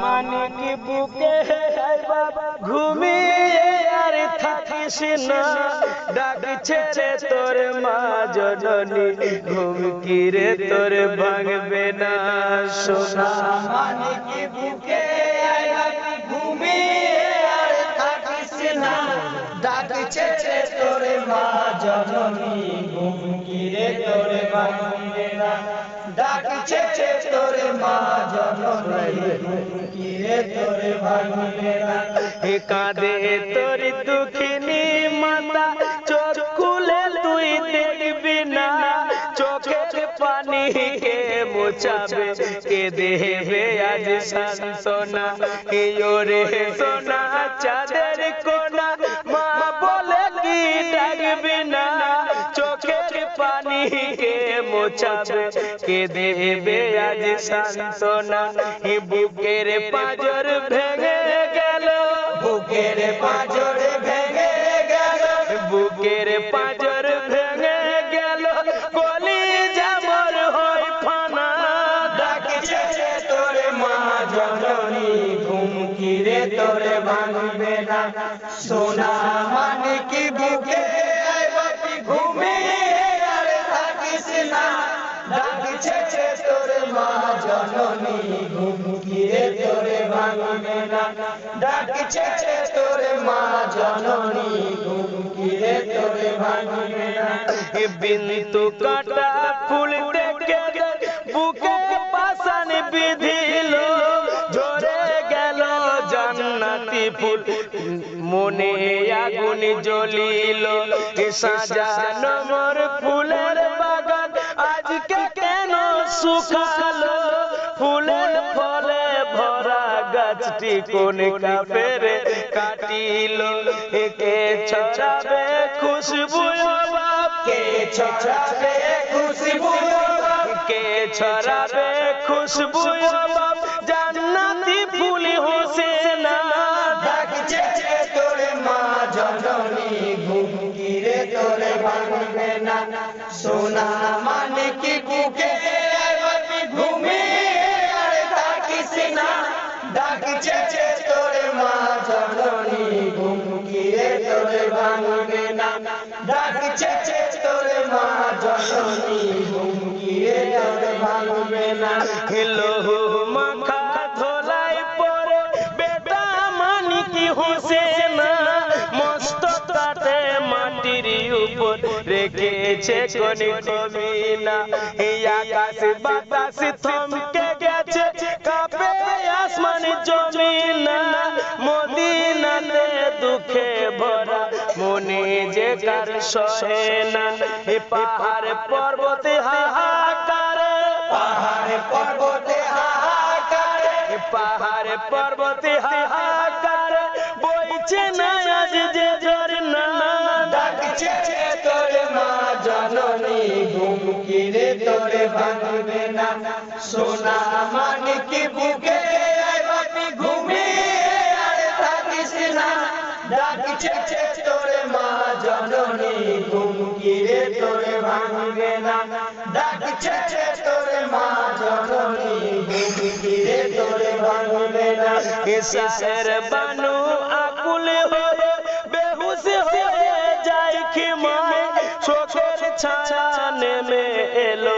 মানিক বুকে ঘুমিয়ে আর থাকিস না। ডাকছে তোর মা জননী, ঘুম কি রে তোর ভাঙবে না সোনা। মানিক বুকে ঘুমিয়ে আর থাকিস না। ডাকছে তোর মা জননী, ঘুম কি রে তোর ভাঙবে ডাকছে রে তোর মা জননী ঘুম কি রে তোর ভাঙবে না হে কাঁদে তোর দুঃখিনী মাতা, চোখ খুলে তুই দেখবি না। চোখের পানি কে মোছাবে, কে দেবে আজ সান্তনা হে ওরে সোনা, চাঁদের পানি কে মোছাবে কে দেবে আজ সান্তনা হে বুকের পাজর ভেঙে গেল। বুকের পাঁজর ভেঙে গেল। বুকের পাজর ভেঙে গেল। কলি যাবর হয় ফানা। ডাকছে তোর মা জননী ঘুম কি রে তোর ভাঙবে না। বিন্দু কাটা ফুল বুকে পাশান বিধিল। ঝরে গেল জান্নাতি ফুল। মনে আগুন জ্বলিল। সাজানো মোর ফুলের বাগান। আজকে শুকালো ফুলের ফলে ভরা গাছটি কোন কাপের কাটিল? একে ছড়াবে খুশবু কে ছড়াবে খুশবু কে ছড়াবে খুশবু বাপ মা না। না। বেটা মাটির উপর রেখেছে কোন কমিনা এই আকাশ বাতাস থমকে গেছে আসমান জমিনা মদিনাতে দুঃখে ভরা। মনে যে কার সহে না এ পাহাড় পর্বতে হাহাকার। পাহাড়ে পর্বতে হাহাকার। পাহাড় পর্বতে হাহাকার। বইছে না আজ যে ঝরনা ডাকছে তোর মা জননী ঘুম কিরে তোরে ভাঙবে না। সোনা মানিক বুকে ডাকছে তোর মা জননী ঘুম কিরে তোরে ভাঙবে না ডাকছে তোর মা জননী ঘুম কিরে তোরে ভাঙবে না এসার বানু আকুল হয়ে বেহুশ হয়ে যায় খিমায়। চোখের ছায়া নেমে এলো,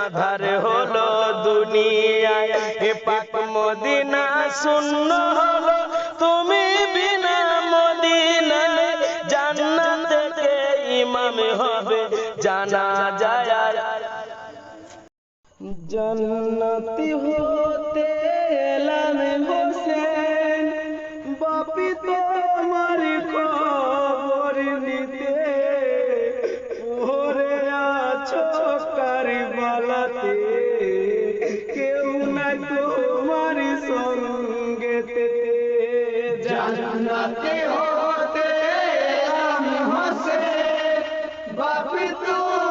আধার হলো দুনিয়ায়। এ পাক মদিনা শূন্য হলো জন্নতি হতে এলাম হোসেন। বাপি তোমার খবর নিতে পরে আছো কারবালাতে। কেউ না তোমার সঙ্গেতে জান্নাতে হতে আমি হসে বাপি তোমার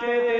तेरे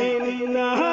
ইন্নানিল্লা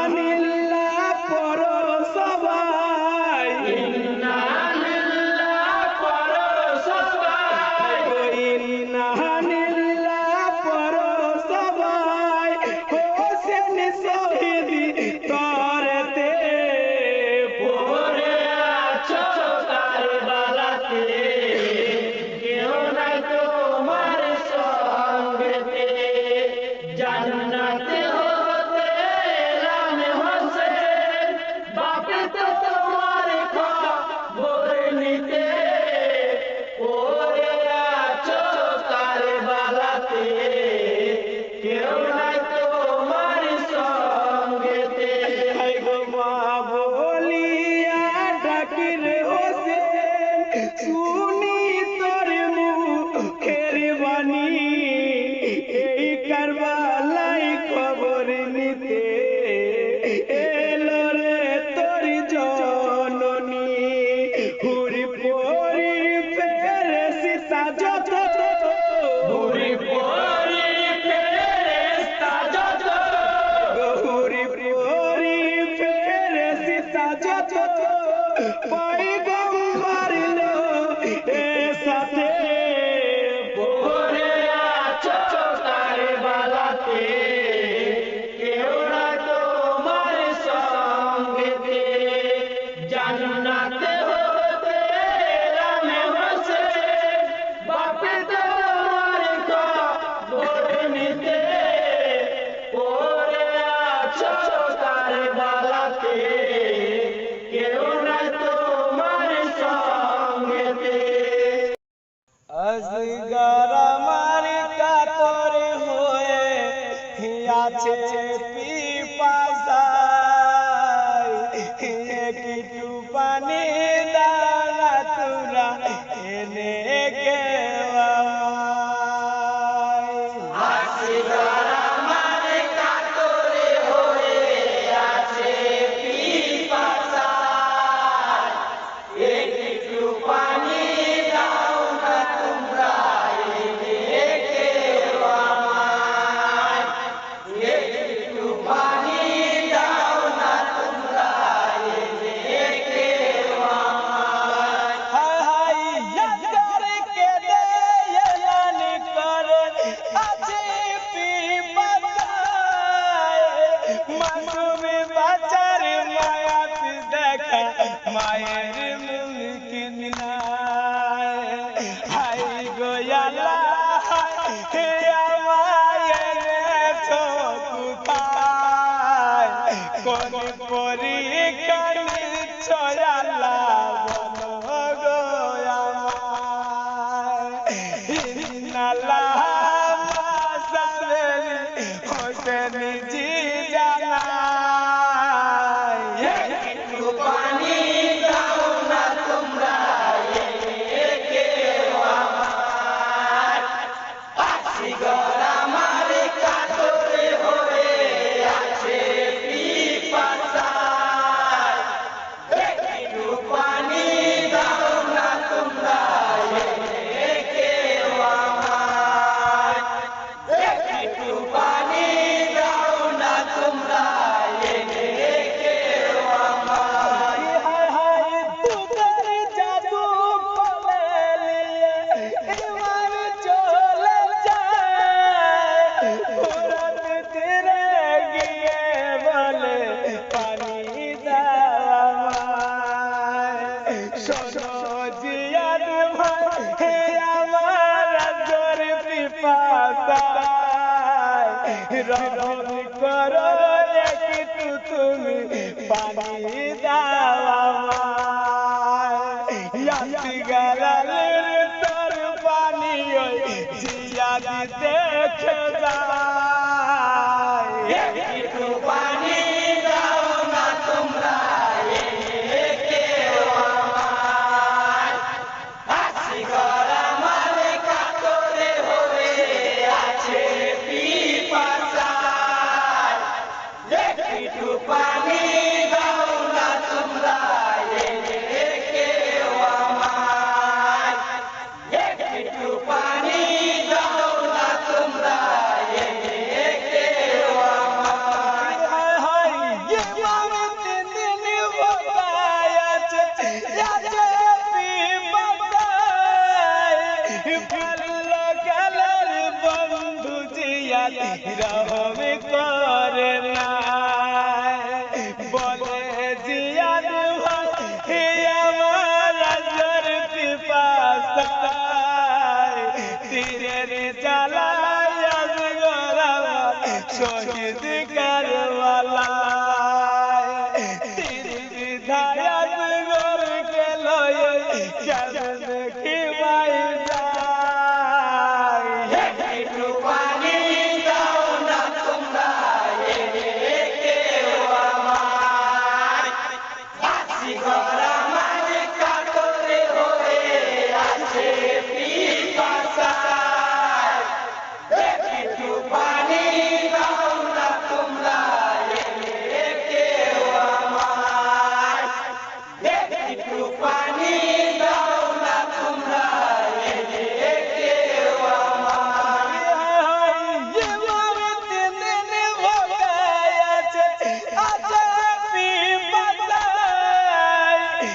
শহীদ কারে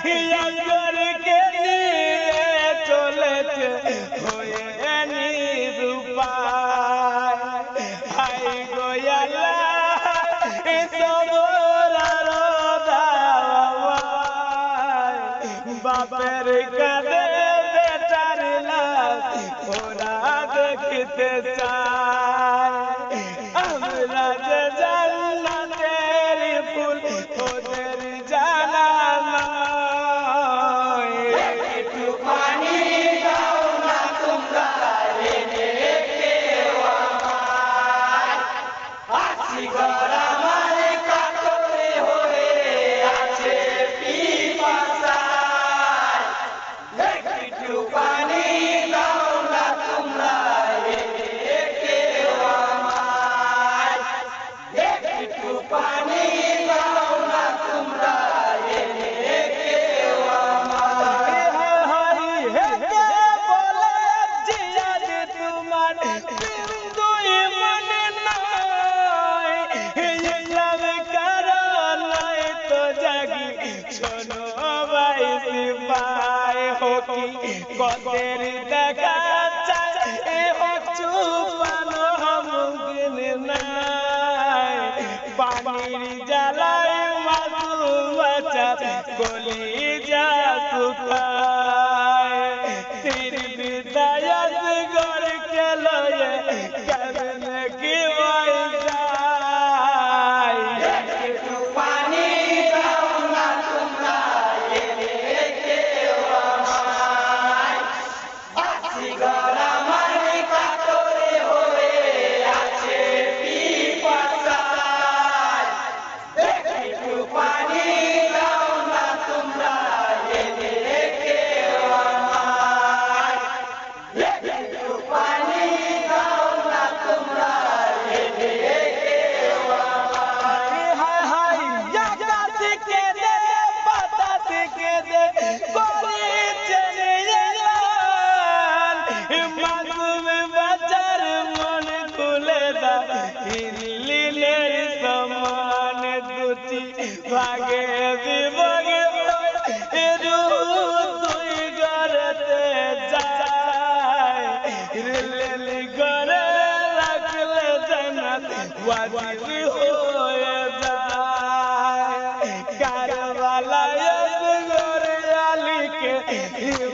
के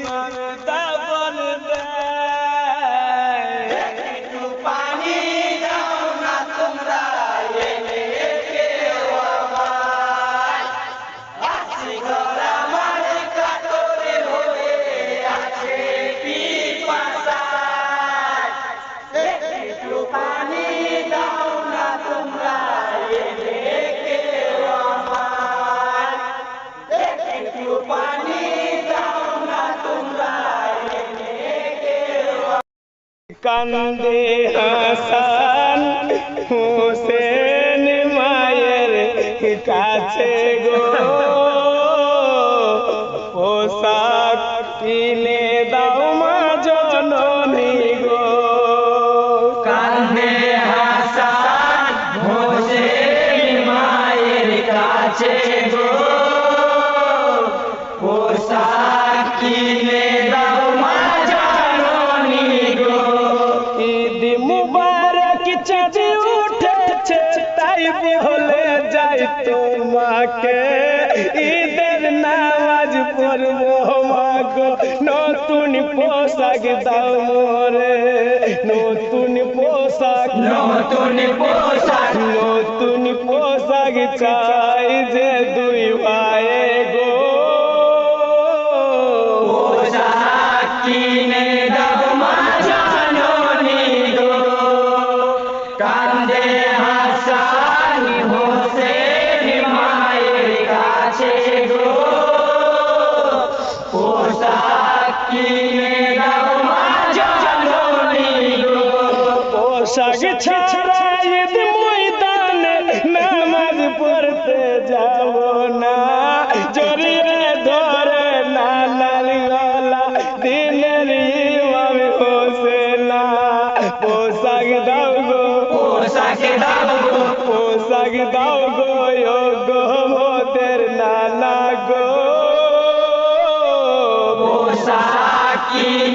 મારે কান্দে হাসান হোসেন মায়ের কাছে গো। পোশাক কিনে দাও মা জননী গো। কান্দে হাসান হোসেন মায়ের কাছে গো। কে ঈদের নামাজ পড়বো মাগো নতুন পোশাক দাও মোরে নতুন পোশাক নতুন পোশাক নতুন পোশাক চাই যে দুই ভাই গো পোশাক কিনে सगछ saque.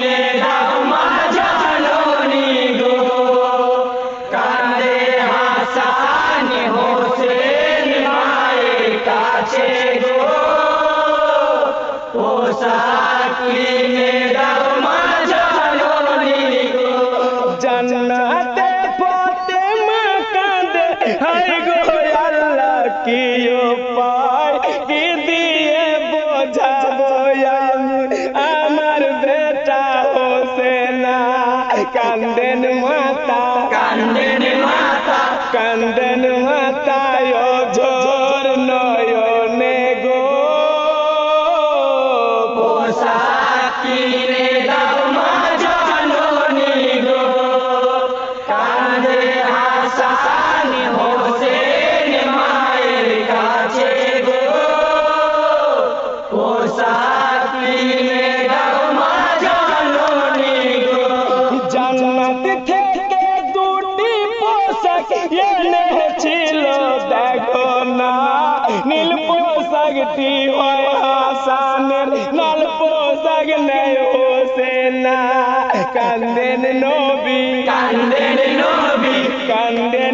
কান্দেন নবী কান্দেন নবী কান্দেন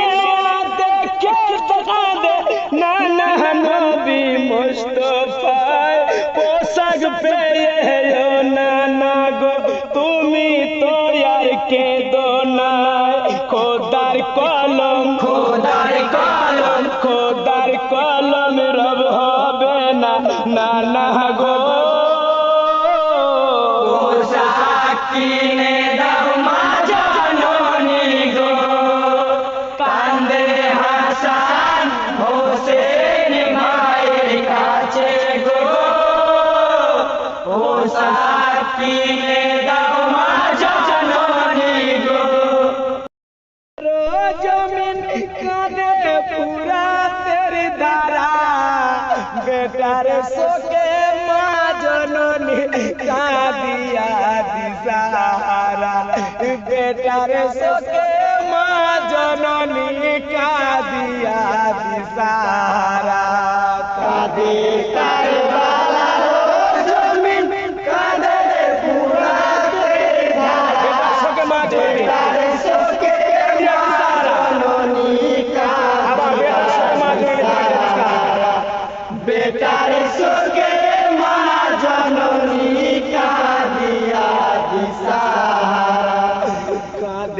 गो साकी ने बेटारे सोके माँ जननी का दिया दिसारा। का देता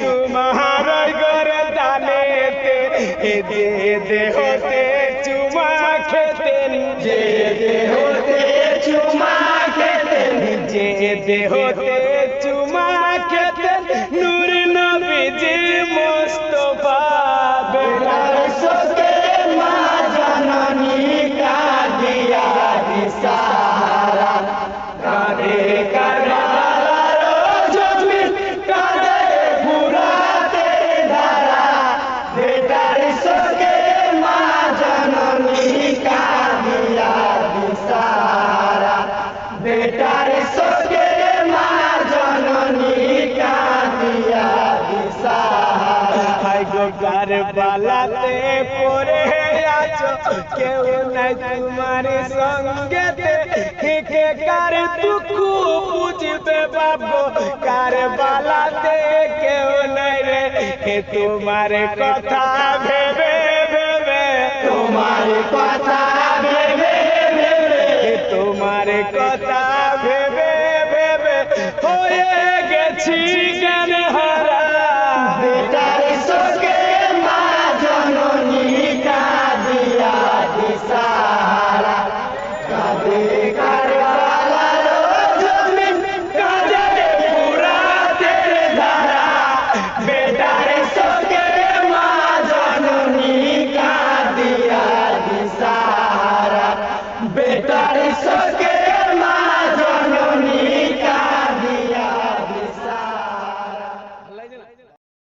তোমার গর দানেতে এ দে দেহতে চুমা খেতেন যে দেহতে চুমা খেতেন যে দেহতে কেউ নাই তোমার সঙ্গেতে কে কার দুঃখ বুঝবে বাবু কারবালাতে কেউ নাই রে। তোমার কথা ভেবে ভেবে। তোমার কথা ভেবে ভেবে। তোমার কথা ভেবে ভেবে। হয়ে গেছি